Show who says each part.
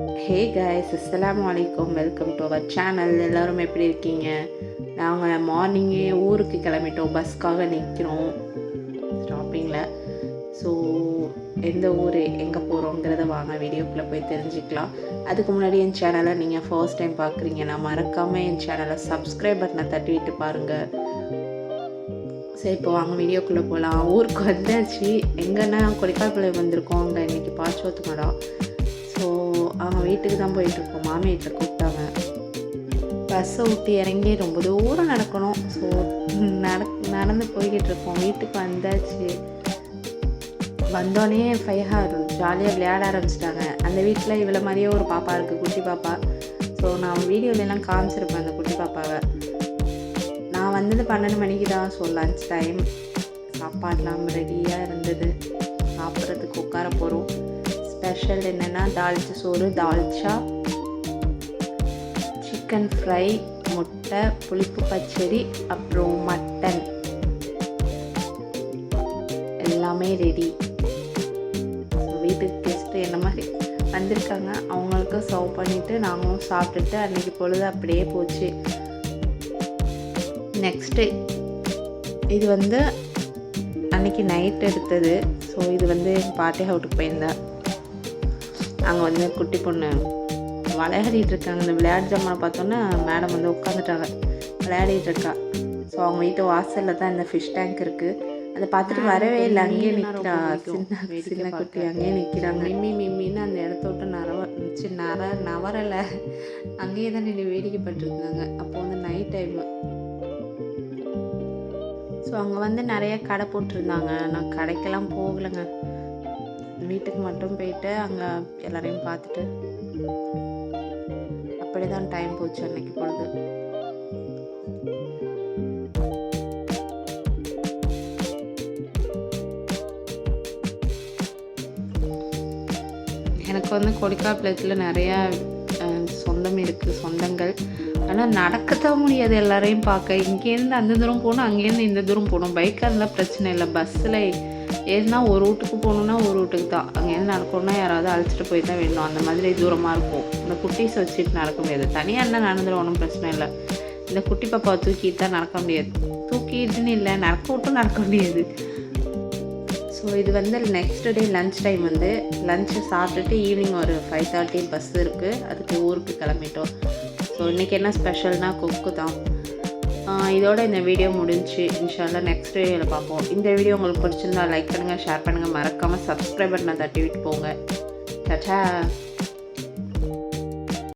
Speaker 1: Hey guys அஸ்லாம் வலைக்கம் welcome to our channel எல்லோரும் எப்படி இருக்கீங்க? நாங்கள் மார்னிங்கே ஊருக்கு கிளம்பிட்டோம். பஸ்க்காக நிற்கிறோம் ஸ்டாப்பிங்கில் ஸோ எந்த ஊர் எங்கே போகிறோங்கிறத வாங்க வீடியோக்குள்ளே போய் தெரிஞ்சுக்கலாம். அதுக்கு முன்னாடி என் சேனலை நீங்கள் ஃபர்ஸ்ட் டைம் பார்க்குறீங்கன்னா மறக்காமல் என் சேனலை சப்ஸ்கிரைப் பட்டனை தட்டி விட்டு பாருங்கள் சரி இப்போ வாங்க வீடியோக்குள்ளே போகலாம் ஊருக்கு வந்தாச்சு. எங்கன்னா கொடைக்கால்பாளையம் வந்திருக்கோம். அங்கே இன்றைக்கி பாச்சோத்து மடம் ஸோ அவங்க வீட்டுக்கு தான் போயிட்டுருக்கோம். மாமி வீட்டில் கூப்பிட்டாங்க பஸ்ஸை விட்டு இறங்கி ரொம்ப தூரம் நடக்கணும். ஸோ நட நடந்து போய்கிட்டு இருக்கோம் வீட்டுக்கு வந்தாச்சு. வந்தோடனே ஃபைவ் ஹார் ஜாலியாக விளையாட ஆரம்பிச்சிட்டாங்க. அந்த வீட்டில் இவ்வளோ மாதிரியே ஒரு பாப்பா இருக்குது குட்டி பாப்பா. ஸோ நான் வீடியோலலாம் காமிச்சிருப்பேன் அந்த குட்டி பாப்பாவை. நான் வந்தது பன்னெண்டு மணிக்கு தான். ஸோ லன்ச் டைம் சாப்பாடெலாம் ரெடியாக இருந்தது. சாப்பிட்றதுக்கு உட்கார போகிறோம் ஸ்பெஷல் என்னென்னா தால்ச்சி சோறு தால்ச்சா சிக்கன் ஃப்ரை முட்டை புளிப்பு பச்சடி அப்புறம் மட்டன். எல்லாமே ரெடி வீட்டுக்கு கெஸ்ட்டு என்ன மாதிரி வந்திருக்காங்க அவங்களுக்கும் சர்வ் பண்ணிவிட்டு நாங்களும் சாப்பிட்டுட்டு அன்றைக்கி பொழுது அப்படியே போச்சு. நெக்ஸ்ட்டு இது வந்து அன்றைக்கி நைட் எடுத்தது. ஸோ இது வந்து எங்கள் பாட்டி ஹவுட்டுக்கு போயிருந்தேன் அங்கே வந்து குட்டி பொண்ணு விளையாடிட்டு இருக்காங்க. இந்த விளையாட்டு ஜாமானை பார்த்தோன்னே மேடம் வந்து உட்காந்துட்டாங்க விளையாடிட்டு இருக்கா. ஸோ அவங்க வீட்டு வாசலில் தான் இந்த ஃபிஷ் டேங்க் இருக்குது அதை பார்த்துட்டு வரவே இல்லை. அங்கேயே நிற்கிறா சின்ன சின்ன குட்டி அங்கேயே நிற்கிறாங்க மிம்மி மிம்மின்னு அந்த இடத்த விட்டு நரவ சி நர நவரலை. அங்கேயே தான் நின்று வேடிக்கை பட்டுருந்தாங்க அப்போ வந்து நைட் டைமு ஸோ அங்கே வந்து நிறைய கடை போட்டிருந்தாங்க. நான் கடைக்கெல்லாம் போகலைங்க. வீட்டுக்கு மட்டும் போயிட்டு அங்கே எல்லாரையும் பார்த்துட்டு அப்படி தான் டைம் போச்சு அன்னைக்கு பொழுது. எனக்கு வந்து கொடிக்காப்பிளத்தில் நிறையா சொந்தம் இருக்குது சொந்தங்கள். ஆனால் நடக்கத்தான் முடியாது எல்லாரையும் பார்க்க. இங்கேருந்து அந்த தூரம் போகணும் அங்கேருந்து இந்த தூரம் போகணும். பைக்காக இருந்தால் பிரச்சனை இல்லை. பஸ்ஸில் ஏன்னா ஒரு ரூட்டுக்கு போகணுன்னா ஒரு ரூட்டுக்கு தான். அங்கேருந்து நடக்கணும்னா யாராவது அழைச்சிட்டு போய் தான் வேணும். அந்த மாதிரி தூரமாக இருக்கும். இந்த குட்டீஸ் வச்சுட்டு நடக்க முடியாது. தனியாக இருந்தால் நடந்துடும் ஒன்றும் பிரச்சனை இல்லை. இந்த குட்டி பாப்பாவை தூக்கிட்டு தான் நடக்க முடியாது. தூக்கிட்டுன்னு இல்லை. நடக்க விட்டும் நடக்க முடியாது. ஸோ இது வந்து நெக்ஸ்ட் டே லன்ச் டைம் வந்து லஞ்சை சாப்பிட்டுட்டு ஈவினிங் ஒரு ஃபைவ் தேர்ட்டி பஸ் இருக்குது அதுக்கு ஊருக்கு கிளம்பிட்டோம். ஸோ இன்றைக்கி என்ன ஸ்பெஷல்னால் கொக்கு தான். இதோட இந்த வீடியோ முடிஞ்சு இன்ஷால்லாம் நெக்ஸ்ட் வீடியோவில் பார்ப்போம். இந்த வீடியோ உங்களுக்கு பிடிச்சிருந்தா லைக் பண்ணுங்கள் ஷேர் பண்ணுங்கள் மறக்காமல் சப்ஸ்கிரைப் பண்ண தட்டி விட்டு போங்க. சச்சா